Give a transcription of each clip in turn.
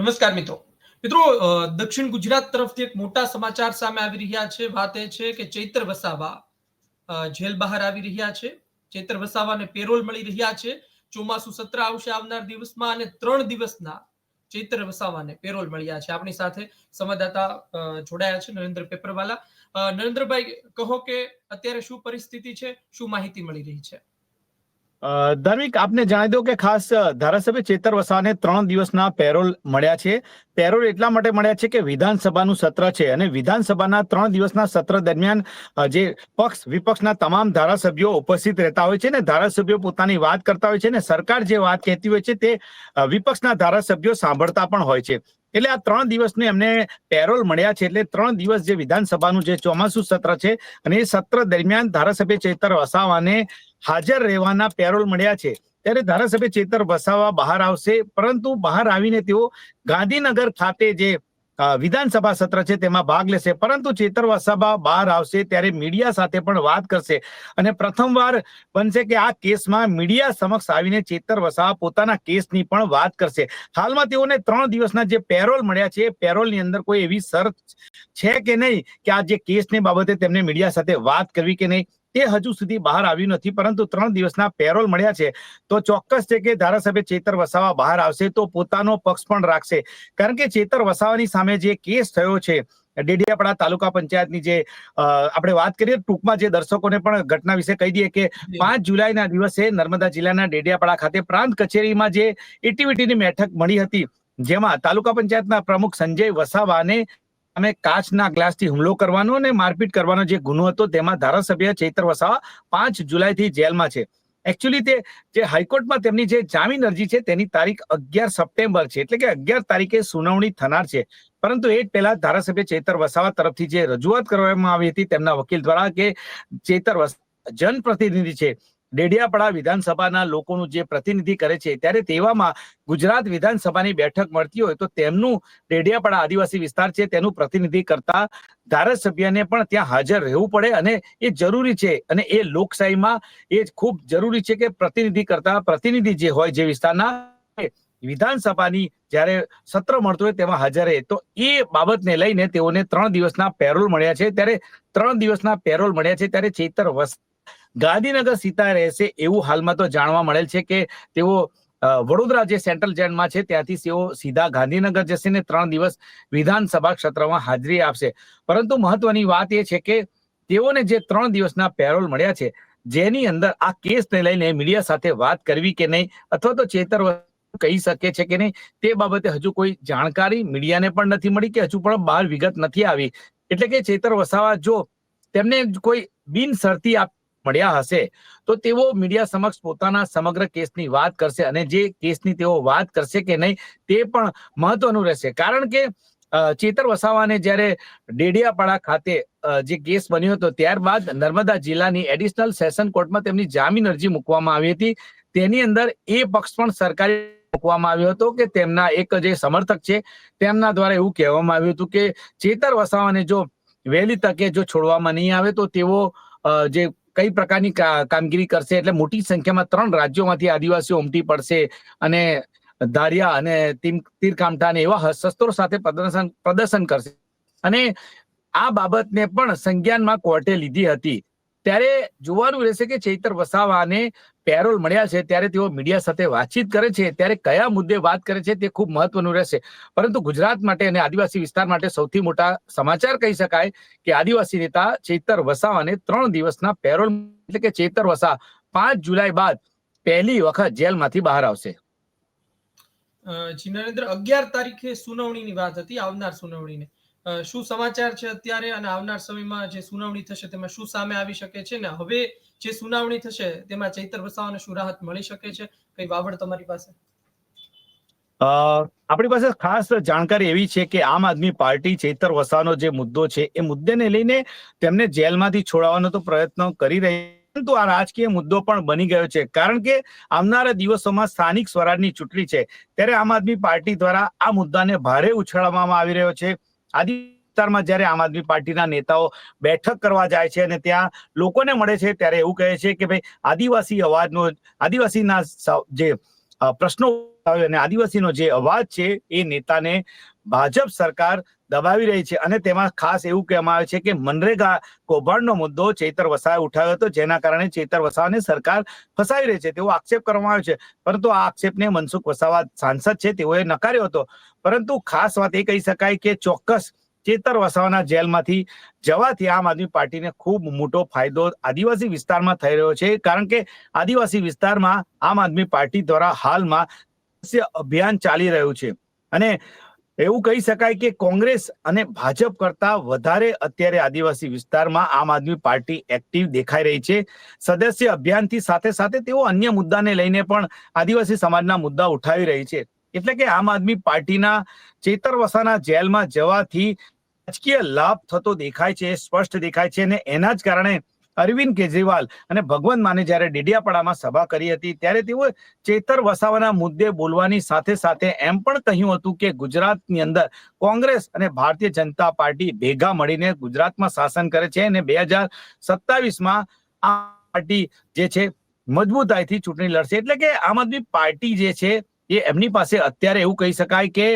નમસ્કાર મિત્રો. મિત્રો દક્ષિણ ગુજરાત તરફથી એક મોટા સમાચાર સામે આવી રહ્યા છે. વાત એ છે કે ચૈત્ર વસાવા જેલ બહાર આવી રહ્યા છે. ચૈત્ર વસાવાને પેરોલ મળી રહ્યા છે. ચોમાસું સત્ર આવશે આવનાર દિવસમાં અને ત્રણ દિવસના ચૈત્ર વસાવાને પેરોલ મળ્યા છે. આપણી સાથે સંવાદદાતા જોડાયા છે નરેન્દ્ર પેપરવાલા. નરેન્દ્રભાઈ, કહો કે અત્યારે શું પરિસ્થિતિ છે? શું માહિતી મળી રહી છે? ધાર્મિક, આપને જણાવી દઉં કે ખાસ ધારાસભ્ય ચેતર વસાવાને ત્રણ દિવસના પેરોલ મળ્યા છે. પેરોલ એટલા માટે મળ્યા છે કે વિધાનસભાનું સત્ર છે અને વિધાનસભાના ત્રણ દિવસના સત્ર દરમિયાન જે પક્ષ, વિપક્ષના તમામ ધારાસભ્યો ઉપસ્થિત રહેતા હોય છે ને ધારાસભ્યો પોતાની વાત કરતા હોય છે ને સરકાર જે વાત કહેતી હોય છે તે વિપક્ષના ધારાસભ્યો સાંભળતા પણ હોય છે. એટલે આ ત્રણ દિવસને એમને પેરોલ મળ્યા છે એટલે ત્રણ દિવસ જે વિધાનસભાનું જે ચોમાસું સત્ર છે અને એ સત્ર દરમિયાન ધારાસભ્ય ચેતર વસાવાને હાજર રહેવાના પેરોલ મળ્યા છે. ત્યારે ધારાસભ્ય ચેતર વસાવા બહાર આવશે, પરંતુ બહાર આવીને તેઓ ગાંધીનગર ખાતે જે વિધાનસભા સત્ર છે તેમાં ભાગ લેશે. પરંતુ ચેતર વસાવા બહાર આવશે ત્યારે મીડિયા સાથે પણ વાત કરશે. અને પ્રથમવાર બનશે કે આ કેસમાં મીડિયા સમક્ષ આવીને ચેતર વસાવા પોતાના કેસની પણ વાત કરશે. હાલમાં તેઓને ત્રણ દિવસના જે પેરોલ મળ્યા છે પેરોલની અંદર કોઈ એવી શરત છે કે નહીં? કે આ જે કેસની બાબતે તેમને મીડિયા સાથે વાત કરવી કે નહીં? તે હજુ સુધી બહાર આવ્યું નથી પરંતુ ત્રણ દિવસના પેરોલ મળ્યા છે. તો ચોક્કસ છે કે ધારાસભ્ય ચેતર વસાવા બહાર આવશે તો પોતાનો પક્ષ પણ રાખશે. કારણ કે ચેતર વસાવાની સામે જે કેસ થયો છે ડેડિયાપાડા તાલુકા પંચાયતની જે આપણે વાત કરીએ ટૂંકમાં જે દર્શકોને પણ ઘટના વિશે કહી દઈએ કે પાંચ જુલાઈના દિવસે નર્મદા જિલ્લાના ડેડિયાપાડા ખાતે પ્રાંત કચેરીમાં જે એટીવીટીની બેઠક મળી હતી જેમાં તાલુકા પંચાયતના પ્રમુખ સંજય વસાવાને અમે કાચના ગ્લાસથી હુમલો કરવાનો અને મારપીટ કરવાનો જે ગુનો હતો, તેમાં ધારાસભ્ય ચૈતર વસાવા પાંચ જુલાઈથી જેલમાં છે. એકચ્યુઅલી તે જે હાઈકોર્ટમાં તેમની જે જામીન અરજી છે, તેની તારીખ અગિયાર સપ્ટેમ્બર છે. એટલે કે અગિયાર તારીખે સુનાવણી થનાર છે. પરંતુ એ પહેલા ધારાસભ્ય ચેતર વસાવા તરફથી જે રજૂઆત કરવામાં આવી હતી, તેમના વકીલ દ્વારા કે ચેતર વસ જનપ્રતિનિધિ છે. ડેડિયાપાડા વિધાનસભાના લોકોનું જે પ્રતિનિધિ કરે છે, ત્યારે તેવામાં ગુજરાત વિધાનસભાની બેઠક મળતી હોય તો તેમનું ડેડિયાપાડા આદિવાસી વિસ્તાર છે, તેનું પ્રતિનિધિ કરતા ધારાસભ્યને પણ ત્યાં હાજર રહેવું પડે અને એ જરૂરી છે અને એ લોકશાહીમાં એ ખૂબ જરૂરી છે કે પ્રતિનિધિ કરતા પ્રતિનિધિ જે હોય જે વિસ્તારના વિધાનસભાની જ્યારે સત્ર મળતું હોય તેમાં હાજર રહે. તો એ બાબતને લઈને તેઓને ત્રણ દિવસના પેરોલ મળ્યા છે. ત્યારે ત્રણ દિવસના પેરોલ મળ્યા છે. ત્યારે ચેતર વસ ગાંધીનગર સીતા રહેશે એવું હાલમાં તો જાણવા મળેલ છે કે તેઓ વડોદરા જે સેન્ટ્રલ જેલમાં છે ત્યાંથી તેઓ સીધા ગાંધીનગર જશે ને ત્રણ દિવસ વિધાનસભા ક્ષેત્રમાં હાજરી આપશે. પરંતુ મહત્વની વાત એ છે કે તેઓને જે ત્રણ દિવસના પેરોલ મળ્યા છે, જેની અંદર આ કેસને લઈને મીડિયા સાથે વાત કરવી કે નહીં, અથવા તો ચેતર કહી શકે છે કે નહીં, તે બાબતે હજુ કોઈ જાણકારી મીડિયાને પણ નથી મળી કે હજુ પણ બહાર વિગત નથી આવી. એટલે કે ચેતર વસાવા જો તેમને કોઈ બિનશરતી આપ મળ્યા હશે. તો તેઓ મીડિયા સમક્ષ પોતાના સમગ્ર કેસની વાત કરશે અને જે કેસની તેઓ વાત કરશે કે નહીં તે પણ મહત્વનું રહેશે. કારણ કે ચેતર વસાવાને જ્યારે ડેડિયાપાડા ખાતે જે કેસ બન્યો હતો ત્યારબાદ નર્મદા જિલ્લાની એડિશનલ સેશન કોર્ટમાં તેમની જામીન અરજી મૂકવામાં આવી હતી. તેની અંદર એ પક્ષ પણ સરકારી મૂકવામાં આવ્યો હતો કે તેમના એક જે સમર્થક છે તેમના દ્વારા એવું કહેવામાં આવ્યું હતું કે ચેતર વસાવાને જો વહેલી તકે જો છોડવામાં નહીં આવે તો તેઓ જે કઈ પ્રકારની કામગીરી કરશે? એટલે મોટી સંખ્યામાં ત્રણ રાજ્યોમાંથી આદિવાસીઓ ઉમટી પડશે અને ધારિયા અને તીરકામઠા અને એવા શસ્ત્રો સાથે પ્રદર્શન પ્રદર્શન કરશે. અને આ બાબતને પણ સંજ્ઞાનમાં કોર્ટે લીધી હતી. ત્યારે જોવાનું રહેશે કે ચૈતર વસાવાને પેરોલ મળ્યા છે ત્યારે તેઓ મીડિયા સાથે વાતચીત કરે છે, ત્યારે કયા મુદ્દે વાત કરે છે તે ખૂબ મહત્વનું રહેશે. પરંતુ ગુજરાત માટે અને આદિવાસી વિસ્તાર માટે સૌથી મોટા સમાચાર કહી શકાય કે આદિવાસી નેતા ચેતર વસાવાને ત્રણ દિવસના પેરોલ એટલે કે ચેતર વસા પાંચ જુલાઈ બાદ પહેલી વખત જેલમાંથી બહાર આવશે. જી નરેન્દ્ર, અગિયાર તારીખે સુનાવણીની વાત હતી, આવનાર સુનાવણીને. શું સમાચાર છે અત્યારે અને આવનાર સમયમાં જે સુનાવણી થશે તેમાં શું સામે આવી શકે છે? ને હવે જે સુનાવણી થશે તેમાં ચૈતર વસાવાને શું રાહત મળી શકે છે? કઈ વાવડ તમારી પાસે? આપણી પાસે ખાસ જાણકારી એવી છે કે આમ આદમી પાર્ટી ચૈતર વસાવાનો જે મુદ્દો છે એ મુદ્દેને લઈને તેમને જેલમાંથી છોડાવવાનો તો પ્રયત્ન કરી રહી પરંતુ આ રાજકીય મુદ્દો પણ બની ગયો છે. કારણ કે આવનારા દિવસોમાં સ્થાનિક સ્વરાજની ચૂંટણી છે, ત્યારે આમ આદમી પાર્ટી દ્વારા આ મુદ્દાને ભારે ઉછાળવામાં આવી રહ્યો છે. આદિ વિસ્તારમાં જ્યારે આમ આદમી પાર્ટીના નેતાઓ બેઠક કરવા જાય છે અને ત્યાં લોકોને મળે છે, ત્યારે એવું કહે છે કે ભાઈ આદિવાસી અવાજનો, આદિવાસીના જે પ્રશ્નો અને આદિવાસીનો જે અવાજ છે એ નેતાને ભાજપ સરકાર દબાવી રહી છે અને તેમાં ખાસ એવું કહેવામાં આવે છે કે મનરેગા કૌભાંડનો મુદ્દો ચેતર વસાવે ઉઠાવ્યો હતો, જેના કારણે ચેતર વસાવાને સરકાર ફસાવી રહી છે, તેવો આક્ષેપ કરવામાં આવ્યો છે. પરંતુ આ આક્ષેપને મનસુખ વસાવા સાંસદ છે, તેઓએ નકાર્યો હતો. પરંતુ ખાસ વાત એ કહી શકાય કે ચોક્કસ ચેતર વસાવાના જેલમાંથી જવાથી આમ આદમી પાર્ટીને ખૂબ મોટો ફાયદો આદિવાસી વિસ્તારમાં થઈ રહ્યો છે. કારણ કે આદિવાસી વિસ્તારમાં આમ આદમી પાર્ટી દ્વારા હાલમાં અભિયાન ચાલી રહ્યું છે. અને એવું કહી શકાય કે કોંગ્રેસ અને ભાજપ કરતા વધારે અત્યારે આદિવાસી વિસ્તારમાં આમ આદમી પાર્ટી એક્ટિવ દેખાઈ રહી છે. સદસ્ય અભિયાનથી સાથે સાથે તેઓ અન્ય મુદ્દાને લઈને પણ આદિવાસી સમાજના મુદ્દા ઉઠાવી રહી છે. એટલે કે આમ આદમી પાર્ટીના ચેતર વસાના જેલમાં જવાથી રાજકીય લાભ થતો દેખાય છે, સ્પષ્ટ દેખાય છે અને એના જ કારણે અરવિંદ કેજરીવાલ અને ભગવંત માને જ્યારે ડેડિયાપાડામાં સભા કરી હતી, ત્યારે તેઓ ચેતર વસાવાના મુદ્દે બોલવાની સાથે સાથે એમ પણ કહ્યું હતું કે ગુજરાતની અંદર કોંગ્રેસ અને ભારતીય જનતા પાર્ટી ભેગા મળીને ગુજરાતમાં શાસન કરે છે અને બે હજાર સત્તાવીસમાં આ પાર્ટી જે છે, મજબૂતાઈથી ચૂંટણી લડશે. એટલે કે આમ આદમી પાર્ટી જે છે એ એમની પાસે અત્યારે એવું કહી શકાય કે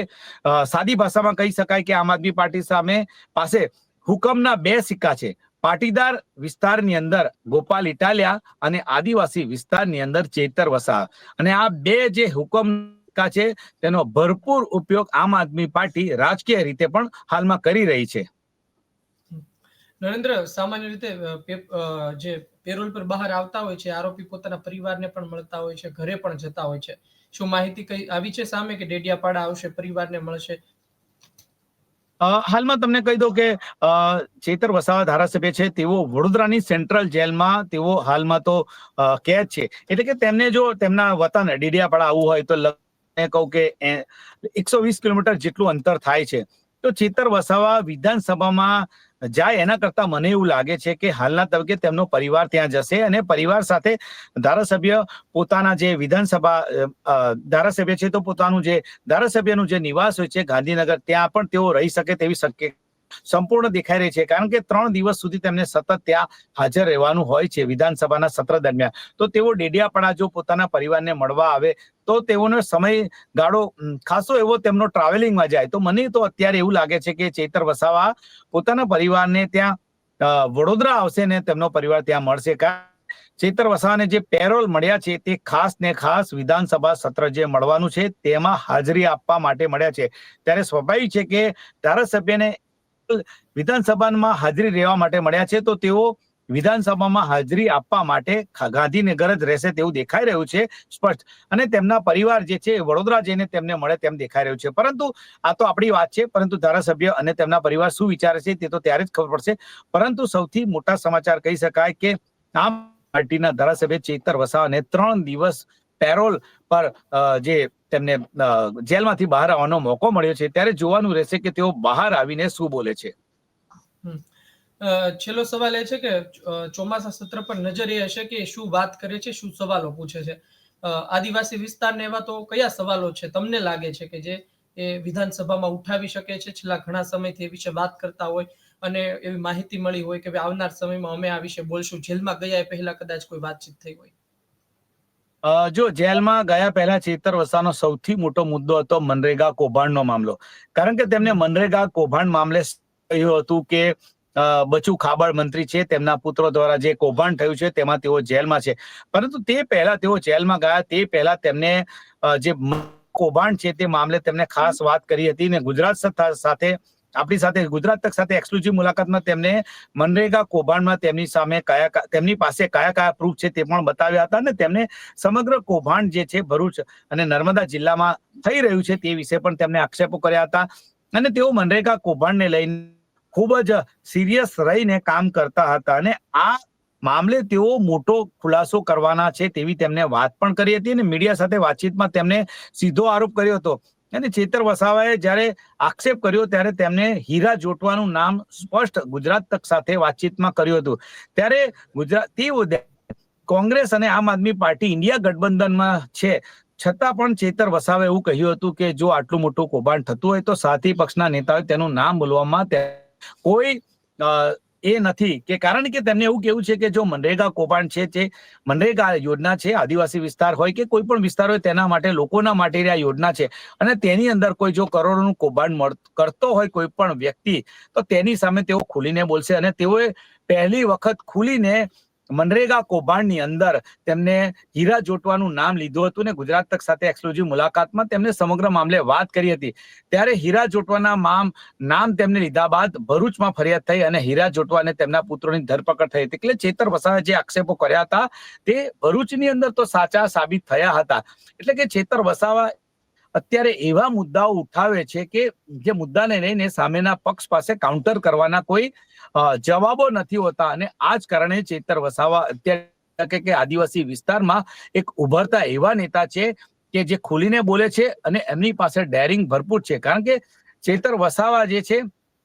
સાદી ભાષામાં કહી શકાય કે આમ આદમી પાર્ટી સામે પાસે હુકમના બે સિક્કા છે. પાટીદાર વિસ્તારની અંદર ગોપાલ ઇટાલિયા અને આદિવાસી વિસ્તારની અંદર ચેતર વસા અને આ બે જે હુકમ છે, તેનો ભરપૂર ઉપયોગ આમ આદમી પાર્ટી રાજકીય રીતે પણ હાલમાં કરી રહી છે. નરેન્દ્ર, સામાન્ય રીતે જે પેરોલ પર બહાર આવતા હોય છે, આરોપી પોતાના પરિવારને પણ મળતા હોય છે, ઘરે પણ જતા હોય છે. શું માહિતી કઈ આવી છે સામે કે ડેડિયાપાડા આવશે, પરિવારને મળશે? હાલમાં તમને કહી દઉં કે ચેતર વસાવા ધારાસભ્ય છે, તેઓ વડોદરાની સેન્ટ્રલ જેલમાં તેઓ હાલમાં તો કેદ છે. એટલે કે તેમને જો તેમના વતન ડેડિયાપાડા આવવું હોય તો કહું કે એકસો વીસ કિલોમીટર જેટલું અંતર થાય છે. તો ચેતર વસાવા વિધાનસભામાં જાય એના કરતા મને એવું લાગે છે કે હાલના તબક્કે તેમનો પરિવાર ત્યાં જશે અને પરિવાર સાથે ધારાસભ્ય પોતાના જે વિધાનસભા ધારાસભ્ય છે તો પોતાનું જે ધારાસભ્યનું જે નિવાસ હોય છે ગાંધીનગર, ત્યાં પણ તેઓ રહી શકે તેવી શક્ય સંપૂર્ણ દેખાઈ રહી છે, કારણ કે ત્રણ દિવસ સુધી તેમને સતત ત્યાં હાજર રહેવાનું હોય છે વિધાનસભાના સત્ર દરમિયાન. તો તેઓ ડેડિયાપાડા જો પોતાના પરિવારને મળવા આવે, તો તેઓનો સમય ગાળો ખાસો એવો તેમનો ટ્રાવેલિંગમાં જાય. તો મને તો અત્યારે એવું લાગે છે કે ચેતર વસાવા પોતાના પરિવારને ત્યાં વડોદરા આવશે ને તેમનો પરિવાર ત્યાં મળશે. કારણ ચેતર વસાવાને જે પેરોલ મળ્યા છે તે ખાસ ને ખાસ વિધાનસભા સત્ર જે મળવાનું છે તેમાં હાજરી આપવા માટે મળ્યા છે. ત્યારે સ્વાભાવિક છે કે ધારાસભ્યને વિધાનસભામાં હાજરી રહેવા માટે મળ્યા છે, તો તેઓ વિધાનસભામાં હાજરી આપવા માટે ગાંધીનગર જ રહેશે તેવું દેખાઈ રહ્યું છે, સ્પષ્ટ. અને તેમના પરિવાર જે છે વડોદરા જઈને તેમને મળે તેમ દેખાઈ રહ્યું છે. પરંતુ આ તો આપણી વાત છે, પરંતુ ધારાસભ્ય અને તેમના પરિવાર શું વિચારે છે, તે તો ત્યારે જ ખબર પડશે. પરંતુ સૌથી મોટા સમાચાર કહી શકાય કે આમ પાર્ટીના ધારાસભ્ય ચેતર વસાવાને ત્રણ દિવસ પેરોલ પર જે તેમને જેલમાંથી બહાર આવવાનો મોકો મળ્યો છે, ત્યારે જોવાનું રહેશે કે તેઓ બહાર આવીને શું બોલે છે. છેલ્લો સવાલ એ છે કે ચોમાસા સત્ર પર નજર એ હશે કે શું વાત કરે છે, શું સવાલો પૂછે છે. આદિવાસી વિસ્તારને એવા તો કયા સવાલો છે, તમને લાગે છે કે જે એ વિધાનસભામાં ઉઠાવી શકે છે, છેલ્લા ઘણા સમયથી એ વિશે વાત કરતા હોય અને એવી માહિતી મળી હોય કે આવનાર સમયમાં અમે આ વિશે બોલશું, જેલમાં ગયા એ પહેલા કદાચ કોઈ વાતચીત થઈ હોય. જો જેલમાં ગયા પહેલા ચેતર વસાનો સૌથી મોટો મુદ્દો હતો મનરેગા કૌભાંડનો મામલો. કારણ કે તેમને મનરેગા કૌભાંડ મામલે કહ્યું હતું કે બચુ ખાબડ મંત્રી છે, તેમના પુત્રો દ્વારા જે કૌભાંડ થયું છે તેમાં તેઓ જેલમાં છે. પરંતુ તે પહેલા તેઓ જેલમાં ગયા, તે પહેલા તેમને જે કૌભાંડ છે તે મામલે તેમને ખાસ વાત કરી હતી ને ગુજરાત સાથે આપણી સાથે ગુજરાત તક સાથે એક્સક્લુઝિવ મુલાકાતમાં તેમને મનરેગા કૌભાંડમાં તેમની સામે કયા તેમની પાસે કયા કયા પ્રૂફ છે તે પણ બતાવ્યા હતા અને તેમને સમગ્ર કૌભાંડ જે છે ભરૂચ અને નર્મદા જિલ્લામાં થઈ રહ્યું છે તે વિશે પણ તેમને આક્ષેપો કર્યા હતા અને તેઓ મનરેગા કૌભાંડને લઈને ખૂબ જ સિરિયસ રહીને કામ કરતા હતા અને આ મામલે તેઓ મોટો ખુલાસો કરવાના છે તેવી તેમને વાત પણ કરી હતી અને મીડિયા સાથે વાતચીતમાં તેમને સીધો આરોપ કર્યો હતો. અને ચેતર વસાવાએ જ્યારે આક્ષેપ કર્યો ત્યારે તેમને હીરા જોટવાનું નામ સ્પષ્ટ ગુજરાત તક સાથે વાતચીતમાં કર્યું હતું. ત્યારે ગુજરાત, તે કોંગ્રેસ અને આમ આદમી પાર્ટી ઇન્ડિયા ગઠબંધનમાં છે. છતાં પણ ચેતર વસાવે એવું કહ્યું હતું કે જો આટલું મોટું કૌભાંડ થતું હોય તો સાથી પક્ષના નેતાઓએ તેનું નામ બોલવામાં કોઈ એ નથી. કે કારણ કે તેમને એવું કેવું છે કે જો મનરેગા કૌભાંડ છે જે મનરેગા યોજના છે, આદિવાસી વિસ્તાર હોય કે કોઈ પણ વિસ્તાર હોય, તેના માટે, લોકોના માટે આ યોજના છે. અને તેની અંદર કોઈ જો કરોડોનું કૌભાંડ કરતો હોય કોઈ પણ વ્યક્તિ, તો તેની સામે તેઓ ખુલીને બોલશે. અને તેઓએ પહેલી વખત ખુલીને મનરેગા કૌભાંડની અંદર તેમને હીરા જોટવાનું નામ લીધું હતું ને ગુજરાત તક સાથે એક્સક્લુઝિવ મુલાકાતમાં તેમને સમગ્ર મામલે વાત કરી હતી. ત્યારે હીરા જોટવાના મામ, નામ તેમને લીધા બાદ ભરૂચમાં ફરિયાદ થઈ અને હીરા જોટવાને તેમના પુત્રોની ધરપકડ થઈ. હતી એટલે ચેતર વસાવે જે આક્ષેપો કર્યા હતા તે ભરૂચની અંદર તો સાચા સાબિત થયા હતા. એટલે કે ચેતર વસાવા અત્યારે એવા મુદ્દાઓ ઉઠાવે છે કે જે મુદ્દાને લઈને સામેના પક્ષ પાસે કાઉન્ટર કરવાના કોઈ જવાબો નથી હોતા અને આ જ કારણે ચેતર વસાવા અત્યારે કે- આદિવાસી વિસ્તારમાં એક ઉભરતા એવા નેતા છે કે જે ખુલીને બોલે છે અને એમની પાસે ડેરિંગ ભરપૂર છે. કારણ કે ચેતર વસાવા જે છે,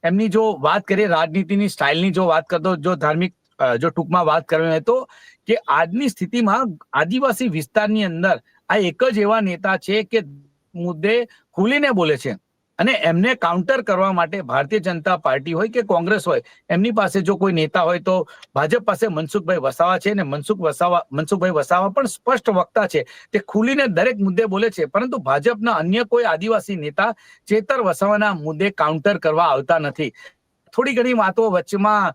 એમની જો વાત કરીએ, રાજનીતિની સ્ટાઇલની જો વાત કરતો, જો ધાર્મિક જો ટૂંકમાં વાત કરવી હોય તો કે આજની સ્થિતિમાં આદિવાસી વિસ્તારની અંદર આ એક જ એવા નેતા છે કે મુદ્દે ખુલીને બોલે છે. અને એમને કાઉન્ટર કરવા માટે ભારતીય જનતા પાર્ટી હોય કે કોંગ્રેસ હોય, એમની પાસે જો કોઈ નેતા હોય તો ભાજપ પાસે મનસુખભાઈ વસાવા છે અને મનસુખ વસાવા, મનસુખભાઈ વસાવા પણ સ્પષ્ટ વક્તા છે. તે ખુલીને દરેક મુદ્દે બોલે છે, પરંતુ ભાજપના અન્ય કોઈ આદિવાસી નેતા ચેતર વસાવાના મુદ્દે કાઉન્ટર કરવા આવતા નથી. થોડી ઘણી વાતો વચ્ચેમાં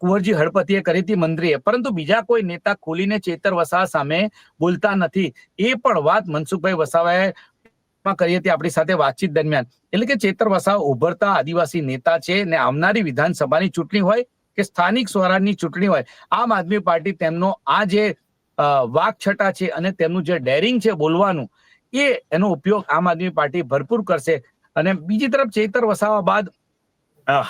કુંવરજી હળપતિએ કરી હતી મંત્રીએ, પરંતુ બીજા કોઈ નેતા ખુલીને ચેતર વસાવા સામે બોલતા નથી. એ પણ વાત મનસુખભાઈ વસાવાએ માં કરી હતી આપણી સાથે વાતચીત દરમિયાન. એટલે કે ચેતર વસાવ ઉભરતા આદિવાસી નેતા છે ને આવનારી વિધાનસભાની ચૂંટણી હોય કે સ્થાનિક સ્વરાજની ચૂંટણી હોય, આમ આદમી પાર્ટી તેમનો આ જે વાકછટા છે અને તેમનું જે ડેરિંગ છે બોલવાનું, એ એનો ઉપયોગ આમ આદમી પાર્ટી ભરપૂર કરશે. અને બીજી તરફ ચેતર વસાવા બાદ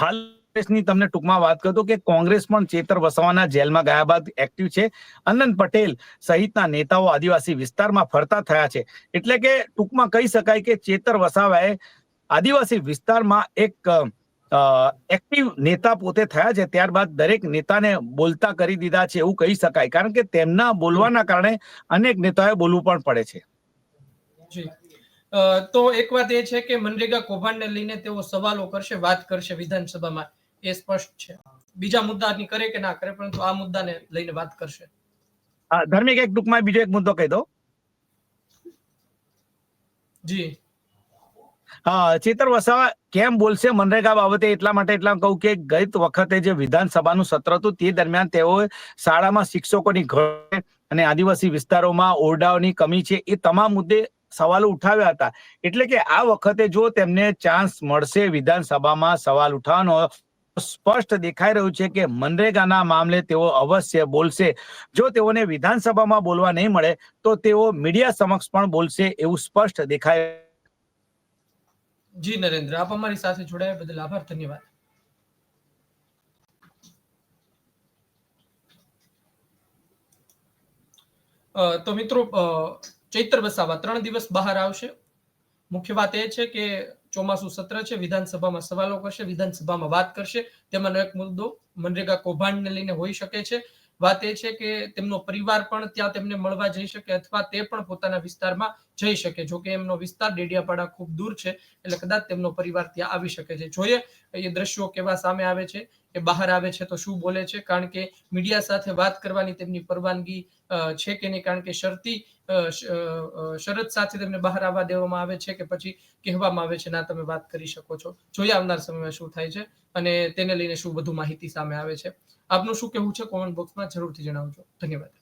હાલ કોંગ્રેસની તમને ટૂંકમાં વાત કરતો કે કોંગ્રેસ પણ ચેતર વસાવાના જેલમાં ગયા બાદ એક્ટિવ છે. અનંત પટેલ સહિતના નેતાઓ આદિવાસી વિસ્તારમાં ફરતા થયા છે. એટલે કે ટૂંકમાં કહી શકાય કે ચેતર વસાવાએ આદિવાસી વિસ્તારમાં એક એક્ટિવ નેતા પોતે થયા છે. ત્યારબાદ દરેક નેતાને બોલતા કરી દીધા છે એવું કહી શકાય. કારણ કે તેમના બોલવાના કારણે અનેક નેતાઓએ બોલવું પણ પડે છે. તો એક વાત એ છે કે મનરેગા કૌભાંડને લઈને તેઓ સવાલો કરશે, વાત કરશે વિધાનસભામાં. એ સ્પષ્ટ છે. બીજા મુદ્દાની કરે કે ના કરે પરંતુ આ મુદ્દાને લઈને વાત કરશે. ધાર્મિક એક ટૂંકમાં બીજો એક મુદ્દો કહી દો જી. ચેતર વસાવા કેમ બોલશે મનરેગા બાબતે? એટલા માટે એટલા કહું કે ગત વખતે જે વિધાનસભાનું સત્ર હતું તે દરમિયાન તેઓ શાળામાં શિક્ષકોની ઘર અને આદિવાસી વિસ્તારોમાં ઓરડાઓની કમી છે એ તમામ મુદ્દે સવાલો ઉઠાવ્યા હતા. એટલે કે આ વખતે જો તેમને ચાન્સ મળશે વિધાનસભામાં સવાલ ઉઠાવવાનો સ્પષ્ટ દેખાઈ રહ્યું છે કે મનરેગાના મામલે તેઓ અવશ્ય બોલશે. જો તેઓને વિધાનસભામાં બોલવા નહીં મળે, તો તેઓ મીડિયા સમક્ષ પણ બોલશે એવું સ્પષ્ટ દેખાય. જી નરેન્દ્ર, આપ અમારી સાથે જોડાયા બદલ આભાર, ધન્યવાદ. તો મિત્રો ચૈત્ર વસાવા ત્રણ દિવસ બહાર આવશે. મુખ્ય વાત એ છે કે ચોમાસું સત્ર છે, વિધાનસભામાં સવાલો કરશે, વિધાનસભામાં વાત કરશે. તેમાંનો એક મુદ્દો મનરેગા કૌભાંડને લઈને હોઈ શકે છે. વાત એ છે કે તેમનો પરિવાર પણ ત્યાં તેમને મળવા જઈ શકે અથવા તે પણ પોતાના વિસ્તારમાં જઈ શકે. જો કે એમનો વિસ્તાર ડેડિયાપાડા ખૂબ દૂર છે, એટલે કદાચ તેમનો પરિવાર ત્યાં આવી શકે છે. જોઈએ એ દ્રશ્યો કેવા સામે આવે છે, એ બહાર આવે છે તો શું બોલે છે? કારણ કે મીડિયા સાથે વાત કરવાની તેમની પરવાનગી છે કે નહીં? કારણ કે શરતી શરત સાથે તેમને બહાર આવવા દેવામાં આવે છે કે પછી કહેવામાં આવે છે, ના, તમે વાત કરી શકો છો. જોઈએ આવનાર સમયમાં શું થાય છે અને તેને લઈને શું વધુ માહિતી સામે આવે છે. આપનું શું કહેવું છે કોમેન્ટ બોક્સમાં જરૂરથી જણાવજો. ધન્યવાદ.